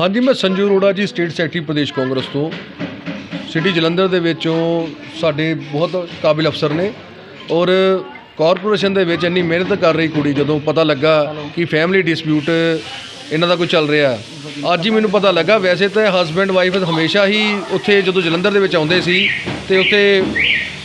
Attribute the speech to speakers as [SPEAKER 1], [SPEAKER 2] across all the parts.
[SPEAKER 1] ਹਾਂਜੀ, ਮੈਂ Sanju Arora ji state secretary Pradesh Congress ਤੋਂ। ਸਿਟੀ ਜਲੰਧਰ ਦੇ ਵਿੱਚੋਂ ਸਾਡੇ ਬਹੁਤ ਕਾਬਿਲ ਅਫਸਰ ਨੇ ਔਰ ਕਾਰਪੋਰੇਸ਼ਨ ਦੇ ਵਿੱਚ ਇੰਨੀ ਮਿਹਨਤ ਕਰ ਰਹੀ ਕੁੜੀ, ਜਦੋਂ ਪਤਾ ਲੱਗਾ ਕਿ ਫੈਮਿਲੀ ਡਿਸਪਿਊਟ ਇਹਨਾਂ ਦਾ ਕੋਈ ਚੱਲ ਰਿਹਾ। ਅੱਜ ਹੀ ਮੈਨੂੰ ਪਤਾ ਲੱਗਾ, ਵੈਸੇ ਤਾਂ ਹਸਬੈਂਡ ਵਾਈਫ ਹਮੇਸ਼ਾ ਹੀ ਉੱਥੇ ਜਦੋਂ ਜਲੰਧਰ ਦੇ ਵਿੱਚ ਆਉਂਦੇ ਸੀ ਤੇ ਉੱਥੇ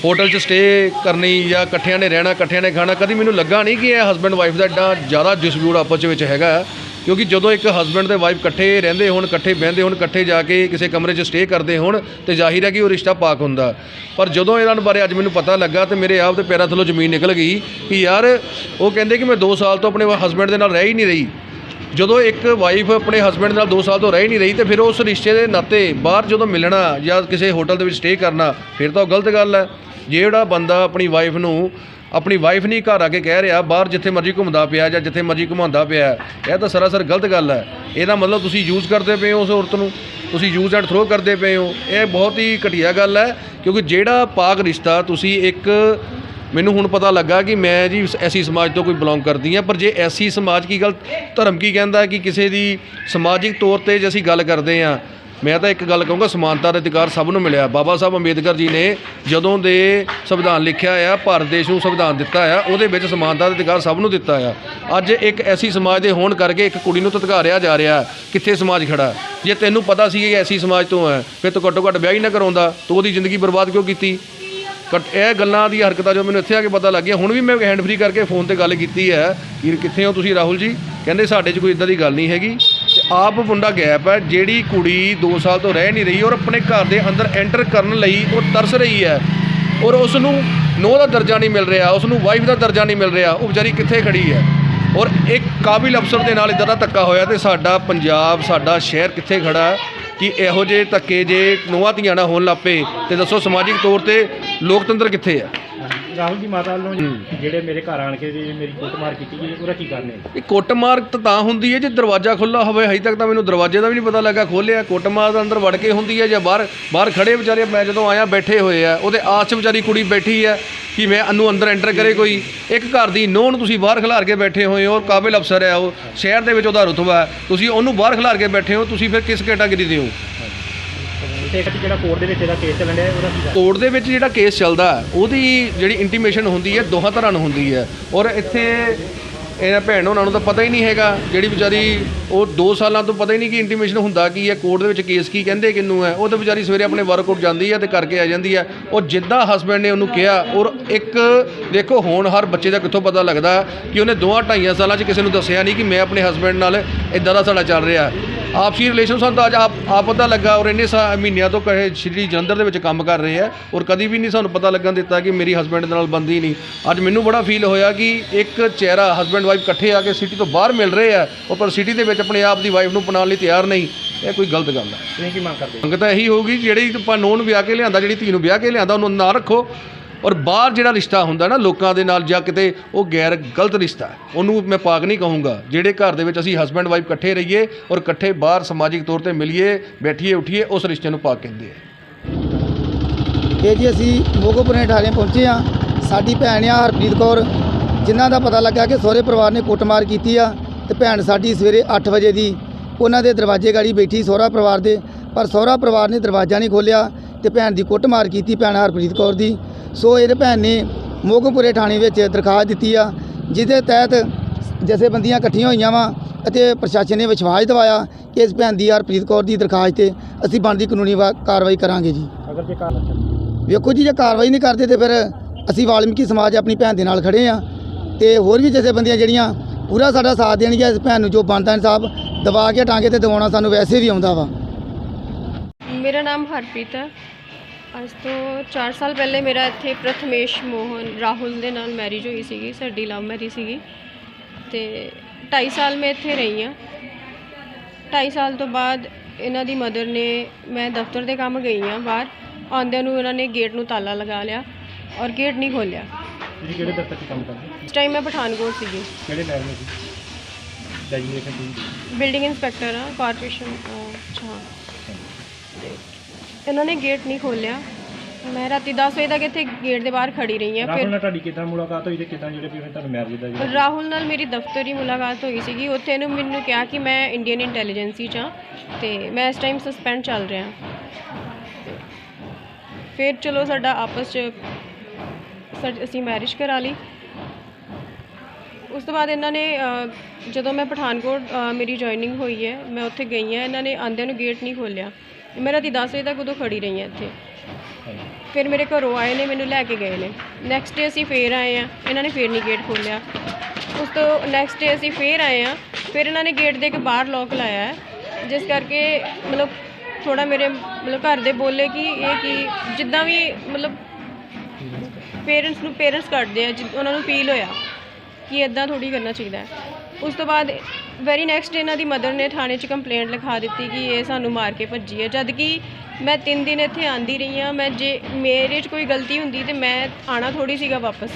[SPEAKER 1] ਹੋਟਲ 'ਚ ਸਟੇ ਕਰਨੀ ਜਾਂ ਇਕੱਠਿਆਂ ਨੇ ਰਹਿਣਾ, ਇਕੱਠਿਆਂ ਨੇ ਖਾਣਾ, ਕਦੀ ਮੈਨੂੰ ਲੱਗਾ ਨਹੀਂ ਕਿ ਇਹ ਹਸਬੈਂਡ ਵਾਈਫ ਦਾ ਐਡਾ ਜ਼ਿਆਦਾ ਡਿਸਪਿਊਟ ਆਪਸ ਦੇ ਵਿੱਚ ਹੈਗਾ। ਕਿਉਂਕਿ ਜਦੋਂ ਇੱਕ ਹਸਬੈਂਡ ਤੇ ਵਾਈਫ ਇਕੱਠੇ ਰਹਿੰਦੇ ਹੋਣ, ਇਕੱਠੇ ਬਹਿੰਦੇ ਹੋਣ, ਇਕੱਠੇ ਜਾ ਕੇ ਕਿਸੇ ਕਮਰੇ 'ਚ ਸਟੇ ਕਰਦੇ ਹੋਣ, ਤੇ ਜ਼ਾਹਿਰ ਹੈ ਕਿ ਉਹ ਰਿਸ਼ਤਾ ਪਾਕ ਹੁੰਦਾ। ਪਰ ਜਦੋਂ ਇਹਨਾਂ ਬਾਰੇ ਅੱਜ ਮੈਨੂੰ ਪਤਾ ਲੱਗਾ ਤੇ ਮੇਰੇ ਆਪ ਦੇ ਪੈਰਾਂ ਥੱਲੋਂ ਜ਼ਮੀਨ ਨਿਕਲ ਗਈ ਕਿ ਯਾਰ, ਉਹ ਕਹਿੰਦੇ ਕਿ ਮੈਂ 2 ਸਾਲ ਤੋਂ ਆਪਣੇ ਹਸਬੈਂਡ ਦੇ ਨਾਲ ਰਹਿ ਹੀ ਨਹੀਂ ਰਹੀ। ਜਦੋਂ ਇੱਕ ਵਾਈਫ ਆਪਣੇ ਹਸਬੈਂਡ ਨਾਲ 2 ਸਾਲ ਤੋਂ ਰਹਿ ਹੀ ਨਹੀਂ ਰਹੀ, ਤੇ ਫਿਰ ਉਸ ਰਿਸ਼ਤੇ ਦੇ ਨਾਤੇ ਬਾਹਰ ਜਦੋਂ ਮਿਲਣਾ ਜਾਂ ਕਿਸੇ ਹੋਟਲ ਦੇ ਵਿੱਚ ਸਟੇ ਕਰਨਾ, ਫਿਰ ਤਾਂ ਉਹ ਗਲਤ ਗੱਲ ਹੈ। ਜਿਹੜਾ ਬੰਦਾ ਆਪਣੀ ਵਾਈਫ ਨੂੰ ਆਪਣੀ ਵਾਈਫ ਨਹੀਂ ਘਰ ਆ ਕੇ ਕਹਿ ਰਿਹਾ, ਬਾਹਰ ਜਿੱਥੇ ਮਰਜ਼ੀ ਘੁੰਮਦਾ ਪਿਆ ਜਾਂ ਜਿੱਥੇ ਮਰਜ਼ੀ ਘੁਮਾਉਂਦਾ ਪਿਆ ਇਹ ਤਾਂ ਸਰਾਸਰ ਗਲਤ ਗੱਲ ਹੈ। ਇਹਦਾ ਮਤਲਬ ਤੁਸੀਂ ਯੂਜ਼ ਕਰਦੇ ਪਏ ਹੋ ਉਸ ਔਰਤ ਨੂੰ, ਤੁਸੀਂ ਯੂਜ਼ ਐਂਡ ਥਰੋ ਕਰਦੇ ਪਏ ਹੋ। ਇਹ ਬਹੁਤ ਹੀ ਘਟੀਆ ਗੱਲ ਹੈ, ਕਿਉਂਕਿ ਜਿਹੜਾ ਪਾਕ ਰਿਸ਼ਤਾ ਤੁਸੀਂ ਇੱਕ, ਮੈਨੂੰ ਹੁਣ ਪਤਾ ਲੱਗਾ ਕਿ ਮੈਂ ਜੀ ਐਸੀ ਸਮਾਜ ਤੋਂ ਕੋਈ ਬਿਲੋਂਗ ਕਰਦੀ ਹਾਂ, ਪਰ ਜੇ ਐਸੀ ਸਮਾਜ ਕੀ ਗੱਲ ਧਰਮ ਕੀ ਕਹਿੰਦਾ ਕਿ ਕਿਸੇ ਦੀ ਸਮਾਜਿਕ ਤੌਰ ਤੇ ਜੇ ਅਸੀਂ ਗੱਲ ਕਰਦੇ ਹਾਂ ਮੈਂ ਤਾਂ ਇੱਕ ਗੱਲ ਕਹੂੰਗਾ, ਸਮਾਨਤਾ ਦਾ ਅਧਿਕਾਰ ਸਭ ਨੂੰ ਮਿਲਿਆ। ਬਾਬਾ ਸਾਹਿਬ ਅੰਬੇਦਕਰ ਜੀ ਨੇ ਜਦੋਂ ਦੇ ਸੰਵਿਧਾਨ ਲਿਖਿਆ ਆ, ਭਾਰਤ ਦੇਸ਼ ਨੂੰ ਸੰਵਿਧਾਨ ਦਿੱਤਾ ਆ, ਉਹਦੇ ਵਿੱਚ ਸਮਾਨਤਾ ਦਾ ਅਧਿਕਾਰ ਸਭ ਨੂੰ ਦਿੱਤਾ ਆ। ਅੱਜ ਇੱਕ ਐਸੀ ਸਮਾਜ ਦੇ ਹੋਣ ਕਰਕੇ ਇੱਕ ਕੁੜੀ ਨੂੰ ਧਤਕਾਰਿਆ ਜਾ ਰਿਹਾ, ਕਿੱਥੇ ਸਮਾਜ ਖੜਾ? ਜੇ ਤੈਨੂੰ ਪਤਾ ਸੀ ਕਿ ਐਸੀ ਸਮਾਜ ਤੋਂ ਹੈ ਫਿਰ ਤੂੰ ਘੱਟੋ ਘੱਟ ਵਿਆਹ ਹੀ ਨਾ ਕਰਾਉਂਦਾ। ਤੂੰ ਉਹਦੀ ਜ਼ਿੰਦਗੀ ਬਰਬਾਦ ਕਿਉਂ ਕੀਤੀ? ਕਟ ਇਹ ਗੱਲਾਂ ਦੀ ਹਰਕਤਾਂ ਜੋ ਮੈਨੂੰ ਇੱਥੇ ਆ ਕੇ ਪਤਾ ਲੱਗ ਗਿਆ ਹੁਣ ਵੀ ਮੈਂ ਹੈਂਡ ਫ੍ਰੀ ਕਰਕੇ ਫੋਨ ਤੇ ਗੱਲ ਕੀਤੀ ਹੈ ਕਿ ਕਿੱਥੇ ਹੋ ਤੁਸੀਂ? ਰਾਹੁਲ ਜੀ? ਕਹਿੰਦੇ ਸਾਡੇ 'ਚ ਕੋਈ ਇਦਾਂ ਦੀ ਗੱਲ ਨਹੀਂ ਹੈਗੀ। ਤੇ ਆਪ ਮੁੰਡਾ ਗੈਪ ਹੈ, ਜਿਹੜੀ ਕੁੜੀ 2 ਸਾਲ ਤੋਂ ਰਹਿ ਨਹੀਂ ਰਹੀ ਔਰ ਆਪਣੇ ਘਰ ਦੇ ਅੰਦਰ ਐਂਟਰ ਕਰਨ ਲਈ ਉਹ ਤਰਸ ਰਹੀ ਹੈ। ਔਰ ਉਸ ਨੂੰ ਨੋ ਦਾ ਦਰਜਾ ਨਹੀਂ ਮਿਲ ਰਿਹਾ ਉਸ ਨੂੰ ਵਾਈਫ ਦਾ ਦਰਜਾ ਨਹੀਂ ਮਿਲ ਰਿਹਾ, ਉਹ ਵਿਚਾਰੀ ਕਿੱਥੇ ਖੜੀ ਹੈ? ਔਰ ਇੱਕ ਕਾਬਿਲ ਅਫਸਰ ਦੇ ਨਾਲ ਇਦਾਂ ਦਾ ਧੱਕਾ ਹੋਇਆ ਤੇ ਸਾਡਾ ਪੰਜਾਬ, ਸਾਡਾ ਸ਼ਹਿਰ ਕਿੱਥੇ ਖੜਾ ਕਿ ਇਹੋ ਜਿਹੇ ਧੱਕੇ ਜੇ ਨੋਹਾਂ ਧੀਆਂ ਨਾ ਹੋਣ ਲੱਪੇ ਤੇ ਦੱਸੋ ਸਮਾਜਿਕ ਤੌਰ ਤੇ ਲੋਕਤੰਤਰ ਕਿੱਥੇ ਹੈ?
[SPEAKER 2] ਰਾਹੁਲ ਜੀ ਮਾਤਾ ਵੱਲੋਂ ਜਿਹੜੇ ਮੇਰੇ ਘਰ ਆਣ ਕੇ ਜੀ ਮੇਰੀ ਕੁੱਟਮਾਰ ਕੀਤੀ ਗਈ ਉਹਦਾ ਕੀ ਕਰਨੇ
[SPEAKER 1] ਇਹ ਕੁੱਟਮਾਰ ਤਾਂ ਤਾਂ ਹੁੰਦੀ ਹੈ ਜੇ ਦਰਵਾਜ਼ਾ ਖੁੱਲਾ ਹੋਵੇ ਹਜੇ ਤੱਕ ਤਾਂ ਮੈਨੂੰ ਦਰਵਾਜ਼ੇ ਦਾ ਵੀ ਨਹੀਂ ਪਤਾ ਲੱਗਾ ਖੋਲਿਆ ਕੁੱਟਮਾਰ ਦਾ ਅੰਦਰ ਵੜ ਕੇ ਹੁੰਦੀ ਹੈ ਜਾਂ ਬਾਹਰ ਬਾਹਰ ਖੜੇ ਵਿਚਾਰੇ ਮੈਂ ਜਦੋਂ ਆਇਆ ਬੈਠੇ ਹੋਏ ਆ ਉਹਦੇ ਆਸ ਵਿਚਾਰੀ ਕੁੜੀ ਬੈਠੀ ਹੈ ਕਿ ਮੈਂ ਅਨੂੰ ਅੰਦਰ ਐਂਟਰ ਕਰੇ ਕੋਈ। ਇੱਕ ਘਰ ਦੀ ਨੋਹ ਨੂੰ ਤੁਸੀਂ ਬਾਹਰ ਖਿਲਾਰ ਕੇ ਬੈਠੇ ਹੋਏ ਹੋ ਕਾਬਿਲ ਅਫਸਰ ਹੈ ਉਹ ਸ਼ਹਿਰ ਦੇ ਵਿੱਚ ਉਹਦਾ ਰੁਤਬਾ ਹੈ। ਤੁਸੀਂ ਉਹਨੂੰ ਬਾਹਰ ਖਿਲਾਰ ਕੇ ਬੈਠੇ ਹੋ ਤੁਸੀਂ ਫਿਰ ਕਿਸ ਕੈਟਾਗਰੀ ਦੇ ਹੋ?
[SPEAKER 2] ਤੇ ਇੱਕ ਜਿਹੜਾ ਕੋਰਟ ਦੇ ਵਿੱਚ ਇਹਦਾ ਕੇਸ ਚੱਲਣ ਡਿਆ, ਉਹਦਾ ਕੀ
[SPEAKER 1] ਕੋਰਟ ਦੇ ਵਿੱਚ ਜਿਹੜਾ ਕੇਸ ਚੱਲਦਾ ਉਹਦੀ ਜਿਹੜੀ ਇੰਟੀਮੇਸ਼ਨ ਹੁੰਦੀ ਹੈ, ਦੋਹਾਂ ਤਰ੍ਹਾਂ ਨੂੰ ਹੁੰਦੀ ਹੈ। ਔਰ ਇੱਥੇ ਇਹਨਾਂ ਭੈਣ ਉਹਨਾਂ ਨੂੰ ਤਾਂ ਪਤਾ ਹੀ ਨਹੀਂ ਹੈਗਾ, ਜਿਹੜੀ ਵਿਚਾਰੀ, ਉਹ 2 ਸਾਲਾਂ ਤੋਂ ਪਤਾ ਹੀ ਨਹੀਂ ਕਿ ਇੰਟੀਮੇਸ਼ਨ ਹੁੰਦਾ ਕੀ ਹੈ ਕੋਰਟ ਦੇ ਵਿੱਚ ਕੇਸ ਕੀ ਕਹਿੰਦੇ, ਕਿਹਨੂੰ ਹੈ। ਉਹ ਤਾਂ ਵਿਚਾਰੀ ਸਵੇਰੇ ਆਪਣੇ ਵਰਕਆਊਟ ਜਾਂਦੀ ਹੈ ਤੇ ਕਰਕੇ ਆ ਜਾਂਦੀ ਹੈ। ਉਹ ਜਿੱਦਾਂ ਹਸਬੈਂਡ ਨੇ ਉਹਨੂੰ ਕਿਹਾ, ਔਰ ਇੱਕ, ਦੇਖੋ, ਹੁਣ ਹਰ ਬੱਚੇ ਦਾ ਕਿੱਥੋਂ ਪਤਾ ਲੱਗਦਾ ਕਿ ਉਹਨੇ ਦੋਹਾਂ ਢਾਈਆਂ ਸਾਲਾਂ 'ਚ ਕਿਸੇ ਨੂੰ ਦੱਸਿਆ ਨਹੀਂ ਕਿ ਮੈਂ ਆਪਣੇ ਹਸਬੈਂਡ ਨਾਲ ਇਦਾਂ ਦਾ ਸਾਡਾ ਚੱਲ ਰਿਹਾ। ਆਪਸੀ ਰਿਲੇਸ਼ਨ ਸਾਨੂੰ ਤਾਂ ਅੱਜ ਆਪ ਆਪ ਪਤਾ ਲੱਗਾ ਔਰ ਇੰਨੇ ਸਾ- ਮਹੀਨਿਆਂ ਤੋਂ ਕਹੇ ਸ਼੍ਰੀ ਜਲੰਧਰ ਦੇ ਵਿੱਚ ਕੰਮ ਕਰ ਰਹੇ ਆ ਔਰ ਕਦੀ ਵੀ ਨਹੀਂ ਸਾਨੂੰ ਪਤਾ ਲੱਗਣ ਦਿੱਤਾ ਕਿ ਮੇਰੀ ਹਸਬੈਂਡ ਦੇ ਨਾਲ ਬੰਦੀ ਨਹੀਂ। ਅੱਜ ਮੈਨੂੰ ਬੜਾ ਫੀਲ ਹੋਇਆ ਕਿ ਇੱਕ ਚਿਹਰਾ ਹਸਬੈਂਡ ਵਾਈਫ ਇਕੱਠੇ ਆ ਕੇ ਸਿਟੀ ਤੋਂ ਬਾਹਰ ਮਿਲ ਰਹੇ ਆ ਉਹ ਪਰ ਸਿਟੀ ਦੇ ਵਿੱਚ ਆਪਣੇ ਆਪ ਦੀ ਵਾਈਫ ਨੂੰ ਅਪਣਾਉਣ ਲਈ ਤਿਆਰ ਨਹੀਂ। ਇਹ ਕੋਈ ਗਲਤ ਗੱਲ ਹੈ
[SPEAKER 2] ਤੁਸੀਂ ਕੀ ਮੰਗ ਕਰਦੇ
[SPEAKER 1] ਮੰਗ ਤਾਂ ਇਹੀ ਹੋਊਗੀ ਜਿਹੜੀ ਆਪਾਂ ਨੂੰਹ ਨੂੰ ਵਿਆਹ ਕੇ ਲਿਆਂਦਾ ਜਿਹੜੀ ਧੀ ਨੂੰ ਵਿਆਹ ਕੇ ਲਿਆਂਦਾ ਉਹਨੂੰ ਨਾ ਰੱਖੋ। ਔਰ ਬਾਹਰ ਜਿਹੜਾ ਰਿਸ਼ਤਾ ਹੁੰਦਾ ਨਾ ਲੋਕਾਂ ਦੇ ਨਾਲ ਜਾਂ ਕਿਤੇ ਉਹ ਗੈਰ ਗਲਤ ਰਿਸ਼ਤਾ, ਉਹਨੂੰ ਮੈਂ ਪਾਕ ਨਹੀਂ ਕਹੂੰਗਾ। ਜਿਹੜੇ ਘਰ ਦੇ ਵਿੱਚ ਅਸੀਂ ਹਸਬੈਂਡ ਵਾਈਫ ਇਕੱਠੇ ਰਹੀਏ ਔਰ ਇਕੱਠੇ ਬਾਹਰ ਸਮਾਜਿਕ ਤੌਰ ਤੇ ਮਿਲੀਏ, ਬੈਠੀਏ, ਉਠੀਏ, ਉਸ ਰਿਸ਼ਤੇ ਨੂੰ ਪਾਕ ਕਹਿੰਦੇ ਆ।
[SPEAKER 3] ਇਹ ਜੀ ਅਸੀਂ ਮੋਗੋਪੁਰੇ ਠਾਣੇ ਪਹੁੰਚੇ ਆ ਸਾਡੀ ਭੈਣ ਆ ਹਰਪ੍ਰੀਤ ਕੌਰ, ਜਿਨ੍ਹਾਂ ਦਾ ਪਤਾ ਲੱਗਾ ਕਿ ਸਹੁਰੇ ਪਰਿਵਾਰ ਨੇ ਕੁੱਟਮਾਰ ਕੀਤੀ ਆ ਤੇ ਭੈਣ ਸਾਡੀ ਸਵੇਰੇ 8 ਵਜੇ ਦੀ। ਉਹਨਾਂ ਦੇ ਦਰਵਾਜ਼ੇ ਗਾੜੀ ਬੈਠੀ ਸਹੁਰਾ ਪਰਿਵਾਰ ਦੇ, ਪਰ ਸਹੁਰਾ ਪਰਿਵਾਰ ਨੇ ਦਰਵਾਜ਼ਾ ਨਹੀਂ ਖੋਲ੍ਹਿਆ ਤੇ ਭੈਣ ਦੀ ਕੁੱਟਮਾਰ ਕੀਤੀ ਭੈਣ ਹਰਪ੍ਰੀਤ ਕੌਰ ਦੀ। ਸੋ ਇਹਦੇ ਭੈਣ ਨੇ ਮੋਗੋਪੁਰੇ ਠਾਣੇ ਵਿੱਚ ਦਰਖਾਸਤ ਦਿੱਤੀ ਆ ਜਿਹਦੇ ਤਹਿਤ ਜਥੇਬੰਦੀਆਂ ਇਕੱਠੀਆਂ ਹੋਈਆਂ ਵਾ ਅਤੇ ਪ੍ਰਸ਼ਾਸਨ ਨੇ ਵਿਸ਼ਵਾਸ ਦਿਵਾਇਆ ਕਿ ਇਸ ਭੈਣ ਦੀ ਹਰਪ੍ਰੀਤ ਕੌਰ ਦੀ ਦਰਖਾਸਤ ਤੇ ਅਸੀਂ ਬਣਦੀ ਕਾਨੂੰਨੀ ਵਾ- ਕਾਰਵਾਈ ਕਰਾਂਗੇ ਜੀ।
[SPEAKER 2] ਅਗਰ ਜੇ ਕਾਰ
[SPEAKER 3] ਵੇਖੋ ਜੀ ਜੇ ਕਾਰਵਾਈ ਨਹੀਂ ਕਰਦੇ ਤੇ ਫਿਰ ਅਸੀਂ ਵਾਲਮੀਕੀ ਸਮਾਜ ਆਪਣੀ ਭੈਣ ਦੇ ਨਾਲ ਖੜੇ ਆ ਤੇ ਹੋਰ ਵੀ ਜਥੇਬੰਦੀਆਂ ਜਿਹੜੀਆਂ ਪੂਰਾ ਸਾਡਾ ਸਾਥ ਦੇਣਗੀਆਂ ਇਸ ਭੈਣ ਨੂੰ ਜੋ ਬਣਦਾ ਇਨਸਾਫ ਦਬਾ ਕੇ ਟਾਂਗੇ ਤੇ ਦਵਾਉਣਾ ਸਾਨੂੰ ਵੈਸੇ ਵੀ ਆਉਂਦਾ ਵਾ।
[SPEAKER 4] ਮੇਰਾ ਨਾਮ ਹਰਪ੍ਰੀਤ ਹੈ। ਅੱਜ ਤੋਂ 4 ਸਾਲ ਪਹਿਲੇ ਮੇਰਾ ਇੱਥੇ ਪ੍ਰਥਮੇਸ਼ ਮੋਹਨ ਰਾਹੁਲ ਦੇ ਨਾਲ ਮੈਰਿਜ ਹੋਈ ਸੀਗੀ ਸਾਡੀ ਲਵ ਮੈਰਿਜ ਸੀਗੀ। ਤੇ 2.5 ਸਾਲ ਮੈਂ ਇੱਥੇ ਰਹੀ ਹਾਂ। 2.5 ਸਾਲ ਤੋਂ ਬਾਅਦ ਇਹਨਾਂ ਦੀ ਮਦਰ ਨੇ ਮੈਂ ਦਫ਼ਤਰ ਦੇ ਕੰਮ ਗਈ ਹਾਂ ਬਾਹਰ। ਆਉਂਦਿਆਂ ਨੂੰ ਇਹਨਾਂ ਨੇ ਗੇਟ ਨੂੰ ਤਾਲਾ ਲਗਾ ਲਿਆ ਔਰ ਗੇਟ ਨਹੀਂ ਖੋਲ੍ਹਿਆ।
[SPEAKER 2] ਤੁਸੀਂ ਕਿਹੜੇ ਦਫ਼ਤਰ 'ਚ ਕੰਮ ਕਰਦੇ
[SPEAKER 4] ਇਸ ਟਾਈਮ ਮੈਂ ਪਠਾਨਕੋਟ ਸੀਗੀ।
[SPEAKER 2] ਕਿਹੜੇ ਲੈਵਲ 'ਤੇ ਡੈਜੀਨੇਸ਼ਨ ਦੀ
[SPEAKER 4] ਬਿਲਡਿੰਗ ਇੰਸਪੈਕਟਰ ਆ ਕਾਰਪੋਰੇਸ਼ਨ ਇਹਨਾਂ ਨੇ ਗੇਟ ਨਹੀਂ ਖੋਲ੍ਹਿਆ। ਮੈਂ ਰਾਤੀ 10 ਵਜੇ ਤੱਕ ਇੱਥੇ ਗੇਟ ਦੇ ਬਾਹਰ ਖੜੀ ਰਹੀ ਹਾਂ
[SPEAKER 2] ਰਾਹੁਲ
[SPEAKER 4] ਫਿਰ
[SPEAKER 2] ਨਾਲ ਤੁਹਾਡੀ ਕਿੱਦਾਂ ਮੁਲਾਕਾਤ ਹੋਈ ਤੇ ਕਿੱਦਾਂ ਜਿਹੜੇ ਵੀ ਤੁਹਾਨੂੰ ਮੈਰਿਜ ਦਾ ਜਿਹੜਾ?
[SPEAKER 4] ਰਾਹੁਲ ਨਾਲ ਮੇਰੀ ਦਫ਼ਤਰੀ ਮੁਲਾਕਾਤ ਹੋਈ ਸੀਗੀ। ਉੱਥੇ ਇਹਨੂੰ ਮੈਨੂੰ ਕਿਹਾ ਕਿ ਮੈਂ ਇੰਡੀਅਨ ਇੰਟੈਲੀਜੈਂਸੀ 'ਚ ਹਾਂ ਤੇ ਮੈਂ ਇਸ ਟਾਈਮ ਸਸਪੈਂਡ ਚੱਲ ਰਿਹਾ ਫਿਰ ਚਲੋ ਸਾਡਾ ਆਪਸ 'ਚ ਸਾਡ- ਅਸੀਂ ਮੈਰਿਜ ਕਰਾ ਲਈ। ਉਸ ਤੋਂ ਬਾਅਦ ਇਹਨਾਂ ਨੇ ਅ, ਜਦੋਂ ਮੈਂ ਪਠਾਨਕੋਟ ਅ, ਮੇਰੀ ਜੁਆਇਨਿੰਗ ਹੋਈ ਹੈ ਮੈਂ ਉੱਥੇ ਗਈ ਹਾਂ ਇਹਨਾਂ ਨੇ ਆਂਦਿਆਂ ਨੂੰ ਗੇਟ ਨਹੀਂ ਖੋਲ੍ਹਿਆ। ਮੈਂ ਰਾਤੀ 10 ਵਜੇ ਤੱਕ ਉਦੋਂ ਖੜੀ ਰਹੀ ਹਾਂ ਇੱਥੇ। ਫਿਰ ਮੇਰੇ ਘਰੋਂ ਆਏ ਨੇ, ਮੈਨੂੰ ਲੈ ਕੇ ਗਏ ਨੇ। ਨੈਕਸਟ ਡੇ ਅਸੀਂ ਫੇਰ ਆਏ ਆ ਇਹਨਾਂ ਨੇ ਫੇਰ ਨਹੀਂ ਗੇਟ ਖੋਲ੍ਹਿਆ। ਉਸ ਤੋਂ ਨੈਕਸਟ ਡੇ ਅਸੀਂ ਫੇਰ ਆਏ ਆ ਫਿਰ ਇਹਨਾਂ ਨੇ ਗੇਟ ਦੇ ਕੇ ਬਾਹਰ ਲੋਕ ਲਾਇਆ ਹੈ। ਜਿਸ ਕਰਕੇ ਮਤਲਬ ਥੋੜਾ ਮੇਰੇ ਮਤਲਬ ਘਰ ਦੇ ਬੋਲੇ ਕਿ ਇਹ ਕੀ ਜਿੱਦਾਂ ਵੀ ਮਤਲਬ ਪੇਰੈਂਟਸ ਨੂੰ ਪੇਰੈਂਟਸ ਕੱਢਦੇ ਆ, ਜਿ- ਉਹਨਾਂ ਨੂੰ ਫੀਲ ਹੋਇਆ ਕਿ ਇਦਾਂ ਥੋੜੀ ਕਰਨਾ ਚਾਹੀਦਾ ਹੈ। ਉਸ ਤੋਂ ਬਾਅਦ ਵੈਰੀ ਨੈਕਸਟ ਇਹਨਾਂ ਦੀ ਮਦਰ ਨੇ ਥਾਣੇ 'ਚ ਕੰਪਲੇਂਟ ਲਿਖਾ ਦਿੱਤੀ ਕਿ ਇਹ ਸਾਨੂੰ ਮਾਰ ਕੇ ਭੱਜੀ ਹੈ। ਜਦ ਕਿ ਮੈਂ 3 ਦਿਨ ਇੱਥੇ ਆਂਦੀ ਰਹੀ ਹਾਂ। ਮੈਂ ਜੇ ਮੇਰੇ 'ਚ ਕੋਈ ਗਲਤੀ ਹੁੰਦੀ ਤੇ ਮੈਂ ਆਣਾ ਥੋੜੀ ਸੀਗਾ ਵਾਪਸ।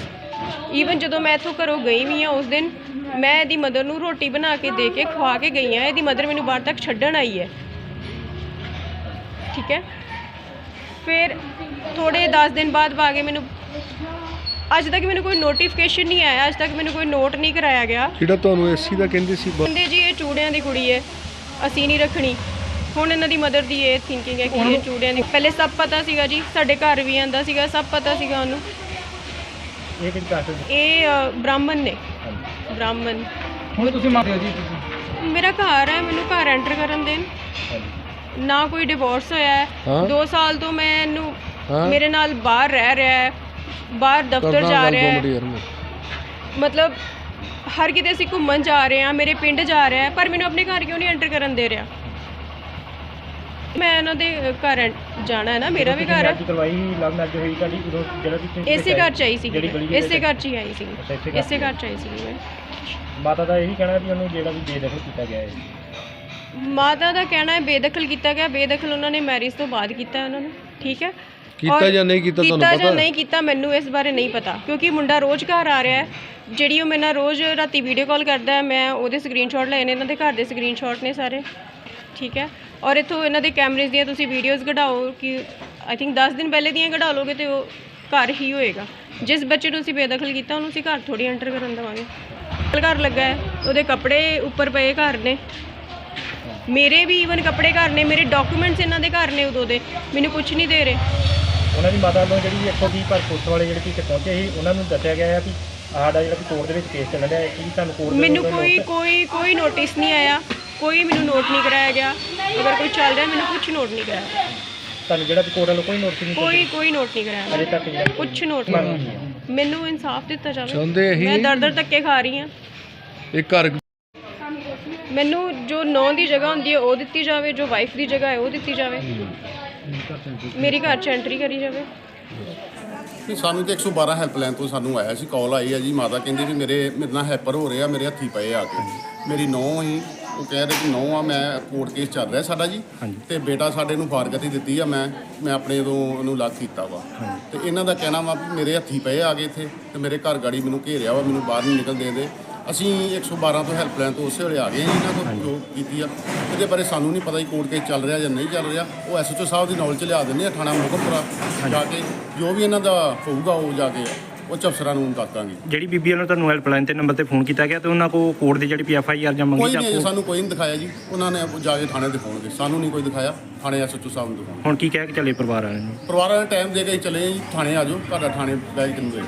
[SPEAKER 4] ਈਵਨ ਜਦੋਂ ਮੈਂ ਇੱਥੋਂ ਘਰੋਂ ਗਈ ਵੀ ਹਾਂ ਉਸ ਦਿਨ, ਮੈਂ ਇਹਦੀ ਮਦਰ ਨੂੰ ਰੋਟੀ ਬਣਾ ਕੇ ਦੇ ਕੇ ਖਵਾ ਕੇ ਗਈ ਹਾਂ। ਇਹਦੀ ਮਦਰ ਮੈਨੂੰ ਬਾਹਰ ਤੱਕ ਛੱਡਣ ਆਈ ਹੈ। ਠੀਕ ਹੈ? ਫਿਰ ਥੋੜੇ 10 ਦਿਨ ਬਾਅਦ ਆ ਕੇ ਮੈਨੂੰ ਅੱਜ ਤੱਕ ਮੈਨੂੰ ਕੋਈ ਨੋਟੀਫਿਕੇਸ਼ਨ ਨਹੀਂ ਆਇਆ ਅੱਜ ਤੱਕ ਮੈਨੂੰ ਕੋਈ ਨੋਟ ਨਹੀਂ ਕਰਾਇਆ ਗਿਆ।
[SPEAKER 1] ਜਿਹੜਾ ਤੁਹਾਨੂੰ ਐਸਸੀ ਦਾ ਕਹਿੰਦੇ ਸੀ ਬ-
[SPEAKER 4] ਕਹਿੰਦੇ ਜੀ ਇਹ ਚੂੜਿਆਂ ਦੀ ਕੁੜੀ ਹੈ ਅਸੀਂ ਨਹੀਂ ਰੱਖਣੀ। ਹੁਣ ਇਹਨਾਂ ਦੀ ਮਦਰ ਦੀ ਇਹ ਥਿੰਕਿੰਗ ਹੈ ਕਿ ਇਹ ਚੂੜਿਆਂ ਦੀ ਪਹਿਲੇ ਸਭ ਪਤਾ ਸੀਗਾ ਜੀ ਸਾਡੇ ਘਰ ਵੀ ਆਂਦਾ ਸੀਗਾ ਸਭ ਪਤਾ ਸੀਗਾ ਉਹਨੂੰ।
[SPEAKER 2] ਇਹ ਕਿਹੜੀ ਕਾਸਟ
[SPEAKER 4] ਇਹ ਅ, ਬ੍ਰਾਹਮਣ ਨੇ। ਬ੍ਰਾਹਮਣ।
[SPEAKER 2] ਹੁਣ ਤੁਸੀਂ ਮੰਗਦੇ ਹੋ ਜੀ ਤੁਸੀਂ?
[SPEAKER 4] ਮੇਰਾ ਘਰ ਹੈ ਮੈਨੂੰ ਘਰ ਐਂਟਰ ਕਰਨ ਦੇਣ। ਨਾ ਕੋਈ ਡਿਵੋਰਸ ਹੋਇਆ ਹੈ।
[SPEAKER 1] ਹਾਂ।
[SPEAKER 4] 2 ਸਾਲ ਤੋਂ ਮੈਂ ਇਹਨੂੰ
[SPEAKER 1] ਹਾਂ।
[SPEAKER 4] ਮੇਰੇ ਨਾਲ ਬਾਹਰ ਰਹਿ ਰਿਹਾ ਹੈ। ਬਾਹਰ ਦਫ਼ਤਰ ਜਾ ਰਿਹਾ ਹੈ। ਮਤਲਬ ਹਰ ਕਿਤੇ ਅਸੀਂ ਘੁੰਮਣ ਜਾ ਰਹੇ ਹਾਂ ਮੇਰੇ ਪਿੰਡ ਜਾ ਰਿਹਾ ਹੈ ਪਰ ਮੈਨੂੰ ਆਪਣੇ ਘਰ ਕਿਉਂ ਨਹੀਂ ਐਂਟਰ ਕਰਨ ਦੇ ਰਿਹਾ? ਮੈਂ ਇਹਨਾਂ ਦੇ ਘਰ ਜਾਣਾ ਹੈ ਨਾ ਮੇਰਾ ਵੀ ਘਰ ਹੈ
[SPEAKER 2] ਅੱਜ ਕਰਵਾਈ ਲਵ ਮੈਰਿਜ ਹੋਈ ਤੁਹਾਡੀ ਉਦੋਂ ਜਿਹੜਾ ਤੁਸੀਂ
[SPEAKER 4] ਇਸੇ ਘਰ ਚ ਆਈ ਸੀ ਇਸੇ ਘਰ ਚ ਹੀ ਆਈ ਸੀ
[SPEAKER 2] ਇਸੇ ਘਰ ਚ
[SPEAKER 4] ਘਰ ਚ ਆਈ ਸੀ ਮੈਂ।
[SPEAKER 2] ਮਾਤਾ ਦਾ ਇਹੀ ਕਹਿਣਾ ਵੀ ਉਹਨੂੰ ਜਿਹੜਾ ਵੀ ਬੇਦਖਲ ਕੀਤਾ ਗਿਆ ਹੈ।
[SPEAKER 4] ਮਾਤਾ ਦਾ ਕਹਿਣਾ ਹੈ ਬੇਦਖਲ ਕੀਤਾ ਗਿਆ ਬੇਦਖਲ ਉਹਨਾਂ ਨੇ ਮੈਰਿਜ ਤੋਂ ਬਾਅਦ ਕੀਤਾ ਉਹਨਾਂ ਨੂੰ ਠੀਕ ਹੈ?
[SPEAKER 1] ਕੀਤਾ
[SPEAKER 4] ਔਰ
[SPEAKER 1] ਜਾਂ ਨਹੀਂ ਕੀਤਾ ਤੁਹਾਨੂੰ
[SPEAKER 4] ਕੀਤਾ ਜਾਂ? ਨਹੀਂ ਕੀਤਾ ਮੈਨੂੰ ਇਸ ਬਾਰੇ ਨਹੀਂ ਪਤਾ ਕਿਉਂਕਿ ਮੁੰਡਾ ਰੋਜ਼ ਘਰ ਆ ਰਿਹਾ ਹੈ। ਜਿਹੜੀ ਉਹ ਮੇਰੇ ਨਾਲ ਰੋਜ਼ ਰਾਤੀ ਵੀਡੀਓ ਕਾਲ ਕਰਦਾ ਹੈ ਮੈਂ ਉਹਦੇ ਸਕਰੀਨਸ਼ਾਟ ਲਏ ਨੇ ਇਹਨਾਂ ਦੇ ਘਰ ਦੇ ਸਕਰੀਨਸ਼ਾਟ ਨੇ ਸਾਰੇ। ਠੀਕ ਹੈ? ਔਰ ਇੱਥੋਂ ਇਹਨਾਂ ਦੇ ਕੈਮਰੇਜ਼ ਦੀਆਂ ਤੁਸੀਂ ਵੀਡੀਓਜ਼ ਕਢਾਓ ਕਿ ਆਈ ਥਿੰਕ 10 ਦਿਨ ਪਹਿਲੇ ਦੀਆਂ ਕਢਾ ਲੋਗੇ ਤੇ ਉਹ ਘਰ ਹੀ ਹੋਏਗਾ। ਜਿਸ ਬੱਚੇ ਨੂੰ ਅਸੀਂ ਬੇਦਖਲ ਕੀਤਾ ਉਹਨੂੰ ਅਸੀਂ ਘਰ ਥੋੜੀ ਐਂਟਰ ਕਰਨ ਦੇਵਾਂਗੇ। ਘਰ ਲੱਗਾ ਹੈ ਉਹਦੇ ਕੱਪੜੇ ਉੱਪਰ ਪਏ ਘਰ ਨੇ। ਮੇਰੇ ਵੀ ਈਵਨ ਕੱਪੜੇ ਘਰ ਨੇ ਮੇਰੇ ਡਾਕੂਮੈਂਟਸ ਇਹਨਾਂ ਦੇ ਘਰ ਨੇ ਉਦੋਂ ਦੇ। ਮੈਨੂੰ ਕੁਝ ਨਹੀਂ ਦੇ ਰਹੇ।
[SPEAKER 2] ਉਹਨਾਂ ਦੀ ਮਾਤਾ ਵੱਲੋਂ ਜਿਹੜੀ 120 ਪਰ ਪੁਲਿਸ ਵਾਲੇ ਜਿਹੜੇ ਕਿ ਇੱਥੇ ਪਹੁੰਚੇ ਸੀ ਉਹਨਾਂ ਨੂੰ ਦੱਸਿਆ ਗਿਆ ਹੈ ਵੀ ਸਾਡਾ ਜਿਹੜਾ ਕੋਰਟ ਦੇ ਵਿੱਚ ਕੇਸ ਚੱਲ ਰਿਹਾ ਹੈ ਕਿ ਤੁਹਾਨੂੰ ਕੋਰਟ ਦੇ
[SPEAKER 4] ਮੈਨੂੰ ਕੋਈ ਕੋਈ ਕੋਈ ਨੋਟਿਸ ਨਹੀਂ ਆਇਆ। ਕੋਈ ਮੈਨੂੰ ਨੋਟ ਨਹੀਂ ਕਰਾਇਆ ਗਿਆ। ਅਗਰ ਕੋਈ ਚੱਲ ਰਿਹਾ ਮੈਨੂੰ ਕੁਝ ਨੋਟ ਨਹੀਂ ਕਰਾਇਆ।
[SPEAKER 2] ਤੁਹਾਨੂੰ ਜਿਹੜਾ ਕੋਰਟ ਵੱਲੋਂ ਕੋਈ ਨੋਟਿਸ ਨਹੀਂ
[SPEAKER 4] ਕੋਈ ਕੋਈ ਨੋਟ ਨਹੀਂ ਕਰਾਇਆ।
[SPEAKER 2] ਅਜੇ ਤੱਕ
[SPEAKER 4] ਕੁਝ ਨੋਟ ਨਹੀਂ। ਮੈਨੂੰ ਇਨਸਾਫ ਦਿੱਤਾ ਜਾਵੇ। ਮੈਂ ਦਰ ਦਰ ਧੱਕੇ ਖਾ ਰਹੀ ਹਾਂ।
[SPEAKER 1] ਇਹ ਘਰ
[SPEAKER 4] ਮੈਨੂੰ ਜੋ ਨੌ ਦੀ ਜਗ੍ਹਾ ਹੁੰਦੀ ਹੈ ਉਹ ਦਿੱਤੀ ਜਾਵੇ ਜੋ ਵਾਈਫ ਦੀ ਜਗ੍ਹਾ ਹੈ ਉਹ ਦਿੱਤੀ ਜਾਵੇ। ਮੇਰੀ ਘਰ ਚ ਐਂਟਰੀ ਕਰੀ ਜਾਵੇ।
[SPEAKER 5] ਨਹੀਂ ਸਾਨੂੰ ਤੇ 112 ਹੈਲਪਲਾਈਨ ਤੋਂ ਸਾਨੂੰ ਆਇਆ ਸੀ ਕਾਲ ਆਈ ਹੈ ਜੀ ਮਾਤਾ ਕਹਿੰਦੀ ਵੀ ਮੇਰੇ ਮੇਰੇ ਨਾਲ ਹੈਪਰ ਹੋ ਰਿਹਾ ਮੇਰੇ ਹੱਥੀ ਪਏ ਆ ਕੇ। ਮੇਰੀ ਨੌਂ ਹੀ ਉਹ ਕਹਿ ਰਹੇ ਕਿ ਨੌਂ ਆ ਮੈਂ ਕੋਰਟ ਕੇਸ ਚੱਲ ਰਿਹਾ ਸਾਡਾ ਜੀ। ਤੇ ਬੇਟਾ ਸਾਡੇ ਨੂੰ ਫਾਰਗਤੀ ਦਿੱਤੀ ਆ ਮੈਂ ਮੈਂ ਆਪਣੇ ਤੋਂ ਉਹਨੂੰ ਲੱਗ ਕੀਤਾ ਵਾ। ਤੇ ਇਹਨਾਂ ਦਾ ਕਹਿਣਾ ਵਾ ਵੀ ਮੇਰੇ ਹੱਥੀ ਪਏ ਆ ਗਏ ਇੱਥੇ ਤੇ ਮੇਰੇ ਘਰ ਗਾੜੀ ਮੈਨੂੰ ਘੇਰਿਆ ਵਾ ਮੈਨੂੰ ਬਾਹਰ ਨਹੀਂ ਨਿਕਲ ਦੇ ਦੇ ਅਸੀਂ 112 ਤੋਂ ਹੈਲਪਲਾਈਨ ਤੋਂ ਉਸੇ ਵੇਲੇ ਆ ਗਏ ਹਾਂ ਜੀ, ਇਹਨਾਂ ਕੋਲ ਜੋ ਕੀਤੀ ਆ। ਇਹਦੇ ਬਾਰੇ ਸਾਨੂੰ ਨਹੀਂ ਪਤਾ ਜੀ ਕੋਰਟ ਕੇਸ ਚੱਲ ਰਿਹਾ ਜਾਂ ਨਹੀਂ ਚੱਲ ਰਿਹਾ। ਉਹ ਐਸਐਚਓ ਸਾਹਿਬ ਦੀ ਨੌਲੇਜ ਲਿਆ ਦਿੰਦੇ ਆ ਥਾਣਾ ਮੁਕਮਪੁਰਾ ਜਾ ਕੇ। ਜੋ ਵੀ ਇਹਨਾਂ ਦਾ ਹੋਊਗਾ ਉਹ ਜਾ ਕੇ ਉੱਚ ਅਫਸਰਾਂ ਨੂੰ ਦੱਸ ਦਾਂਗੇ।
[SPEAKER 2] ਜਿਹੜੀ ਬੀਬੀ ਵੱਲੋਂ ਤੁਹਾਨੂੰ ਹੈਲਪਲਾਈਨ ਤੇ ਨੰਬਰ ਤੇ ਫੋਨ ਕੀਤਾ ਗਿਆ ਤੇ ਉਹਨਾਂ ਕੋ ਕੋਰਟ ਦੀ ਜਿਹੜੀ ਪੀ ਐਫ ਆਈ ਆਰ ਜਾਂ ਮੰਗੀ
[SPEAKER 5] ਕੋਈ
[SPEAKER 2] ਜਾਂ
[SPEAKER 5] ਨਹੀਂ ਅਜੇ
[SPEAKER 2] ਕੋ-
[SPEAKER 5] ਸਾਨੂੰ ਕੋਈ ਨਹੀਂ ਦਿਖਾਇਆ ਜੀ। ਉਹਨਾਂ ਨੇ ਜਾ ਕੇ ਥਾਣੇ ਦਿਖਾਉਣਗੇ। ਸਾਨੂੰ ਨਹੀਂ ਕੋਈ ਦਿਖਾਇਆ। ਥਾਣੇ ਐਸਐਚਓ ਸਾਹਿਬ ਨੂੰ ਦਿਖਾਉਣ
[SPEAKER 2] ਹੁਣ ਕੀ ਕਹਿ ਕੇ ਚੱਲੇ ਪਰਿਵਾਰ ਵਾਲਿਆਂ ਨੂੰ?
[SPEAKER 5] ਪਰਿਵਾਰਾਂ ਨੇ ਟਾਈਮ ਦੇ ਕੇ ਹੀ ਚਲੇ ਜੀ। ਥਾਣੇ ਆ ਜਾਓ। ਤੁਹਾਡਾ ਥਾਣੇ ਬੈਗ ਕਿੰਨੂੰ ਵੇਖ